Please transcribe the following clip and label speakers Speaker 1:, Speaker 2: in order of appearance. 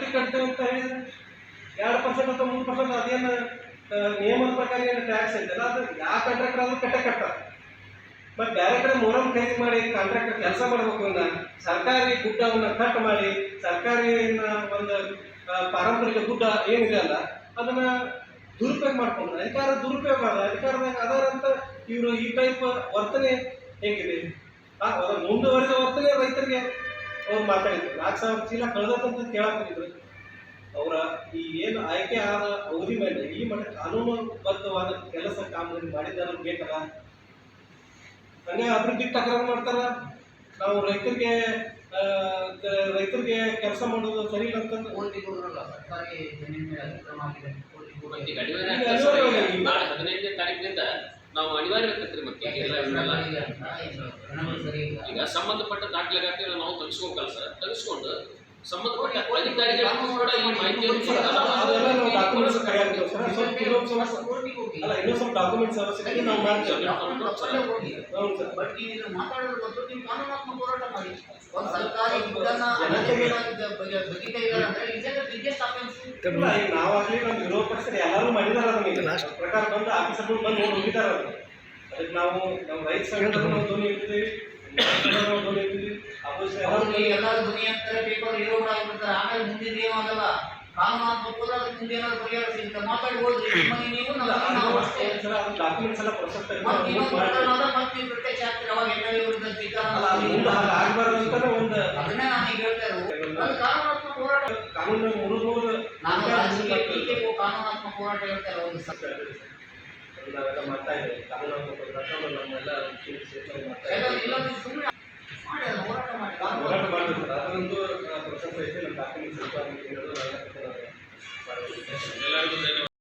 Speaker 1: Gratuity ಕಟ್ತೇವೆ ಅಂತ ಹೇಳಿದ್ರೆ. ಎರಡು ಪರ್ಸೆಂಟ್ ಅಥವಾ ಮೂರು ಪರ್ಸೆಂಟ್ ಅದೇನು ನಿಯಮದ ಪ್ರಕಾರ ಏನು ಟ್ಯಾಕ್ಸ್ ಐತಲ್ಲ ಅದು ಯಾವ ಕಾಂಟ್ರಾಕ್ಟರ್ ಆದ್ರೂ ಕಟ್ಟೆ ಕಟ್ತಾರೆ. ಮತ್ತೆ ಬೇರೆ ಕಡೆ ಮೊರಂ ಖರೀದಿ ಮಾಡಿ ಕಾಂಟ್ರಾಕ್ಟರ್ ಕೆಲಸ ಮಾಡಬೇಕು ಇನ್ನ ಸರ್ಕಾರಿ ಗುಡ್ಡವನ್ನ ಕಟ್ ಮಾಡಿ ಸರ್ಕಾರಿ ಒಂದು ಪಾರಂಪರಿಕ ಗುಡ್ಡ ಏನಿದೆ ಅಲ್ಲ, ಅದನ್ನ ದುರುಪಯೋಗ ಮಾಡ್ಕೊಂಡು ಅಧಿಕಾರ ದುರುಪಯೋಗ ಅದ ಅಧಿಕಾರದಾಗ ಅದಾರ ಅಂತ ಇವರು ಈ ಟೈಪ್ ವರ್ತನೆ ಹೇಗಿದೆ. ಮುಂದುವರಿದ ವರ್ತನೆ ರೈತರಿಗೆ ಅವ್ರು ಮಾತಾಡಿದ್ರು. ನಾಲ್ಕು ಸಾವಿರ ಚೀಲ ಕಳೆದಂತ ಕೇಳಕ್ ಹೋಗಿದ್ರು ಅವರ ಈ ಏನು ಆಯ್ಕೆ ಆದ ಅವಧಿ ಮೇಲೆ ಈ ಮಟ್ಟ ಕಾನೂನುಬದ್ಧವಾದ ಕೆಲಸ ಕಾಮಗಾರಿ ಮಾಡಿದ್ದಾರೆ ಬೇಕಲ್ಲ ಹಂಗೆ ಅಭಿವೃದ್ಧಿ ತಕರಾರು ಮಾಡ್ತಾರ. ನಾವು ರೈತರಿಗೆ ಆ, ಕ- ರೈತರಿಗೆ ಕೆಲಸ ಮಾಡೋದು ಸರಿ ಇಲ್ಲ
Speaker 2: ನಾಳೆ ಹದಿನೈದನೇ ತಾರೀಕಿನಿಂದ ನಾವು ಅನಿವಾರ್ಯ ಆಗ್ತೈತ್ರಿ ಮತ್ತೆ ಈಗ ಸಂಬಂಧಪಟ್ಟ ದಾಖಲೆಗಾತಿಗಳು ನಾವು ತೆಗೆಸ್ಕೋಬೇಕಲ್ಲ ಸರ್. ತೆಗೆಸ್ಕೊಂಡು ಸಂಬಂಧಪಟ್ಟ ಕೂಡ ಈ ಮಾಹಿತಿಯನ್ನು
Speaker 1: ಸರ್
Speaker 3: ಬಟ್ ಈಗ ಇದನ್ನ ಮಾತಾಡೋದ್ರ ಬದಲು ನೀವು ಕಾನೂನಾತ್ಮಕ ಹೋರಾಟ ಮಾಡಿ. ಒಂದು ಸರ್ಕಾರಿ ದುಡ್ಡನ್ನ
Speaker 1: ಜನತೆಗೆ-
Speaker 3: ಅನಧಿಕೃತವಾಗಿ ಬಗೆ- ಬಗಿತಾ ಇದ್ದಾರೆ ಅಂದ್ರೆ ಇದೇ ಬಿಗ್ಗೆಸ್ಟ್ ಅಫೆನ್ಸ್
Speaker 1: ಇಲ್ಲ ಈಗ ನಾವಾಗ್ಲಿ ನಮ್ಮ ವಿರೋಧ ಪಕ್ಷದ ಎಲ್ಲರೂ ಮಾಡಿದಾರ ಅದನ್ನ. ಪ್ರಕಾರ ಬಂದು ಆಫೀಸರ್ಗಳು ಬಂದು ಹೋಗಿದಾರ ಅದಕ್ಕೆ ನಾವು ನಮ್ಮ ರೈತ ಸಂಘಟನೆ ಧ್ವನಿ ನಾವು ಧ್ವನಿ ಇರ್ತೀವಿ ಅಪೋಸಿಷನ್
Speaker 3: ಅವ್ರು
Speaker 1: ಎಲ್ಲರೂ
Speaker 3: ಈಗ ಎಲ್ಲರೂ ಧ್ವನಿ ಅಂತಾರೆ ಪೇಪರ್ ಹೀರೋ ಆಗಿಬಿಡ್ತಾರೆ ಆಮೇಲೆ ಮುಂದಿನ ಏನು ಆಗಲ್ಲ ಮುಂದೆ ಏನಾದ್ರು ಪರಿಹಾರ ಸಿಗುತ್ತೆ. ಮಾತಾಡಿ ಹೋದ್ರಿ ನಿಮ್ಮನೆ ನೀವು ನಮ್ಮ ನಾವು ಅಷ್ಟೇ
Speaker 1: ಡಾಕ್ಯುಮೆಂಟ್ಸ್ ಎಲ್ಲ ಪ್ರೊಸೆಸ್
Speaker 3: ಮತ್ತೆ ಇನ್ನೊಂದು ಪ್ರಕರಣ ಆದ್ರೆ ಮತ್ತೆ ನೀವು ಪ್ರತ್ಯಕ್ಷ ಆಗ್ತೀರ ಅವಾಗ ಎಲ್ಲ ವಿರುದ್ಧ ಧಿಕ್ಕಾರ
Speaker 1: ಅಲ್ಲ ಅದು ಮುಂದೆ ಹಾಗೆ ಆಗ್ಬಾರ್ದು ಅಂತಾನೆ ಒಂದು
Speaker 3: ಅದನ್ನೇ ನಾನು ಈಗ ಹೇಳ್ತಾ ಇರೋದು. ಕಾನೂನಾತ್ಮಕ ಹೋರಾಟ.
Speaker 1: ಕಾನೂನು ಮೂರು ಮೂರು
Speaker 3: ನಾನು ರಾಜಕೀಯ ಕಾನೂನಾತ್ಮಕ ಹೋರಾಟ ಹೇಳ್ತಾ
Speaker 1: ನಾವೆಲ್ಲ ಮಾಡ್ತಾ ಇದ್ದೇವೆ. ಕಾನೂನಾತ್ಮಕ ನಮ್ಮೆಲ್ಲ
Speaker 3: ಎಲ್ಲ ಸುಮ್ಮನೆ ಹೋರಾಟ
Speaker 1: ಸರ್. ಅದೊಂದು ಐತೆ. ನಮ್ಮ ಡಾಕ್ಯುಮೆಂಟ್ಸ್.
Speaker 2: ಎಲ್ಲರಿಗೂ ಧನ್ಯವಾದ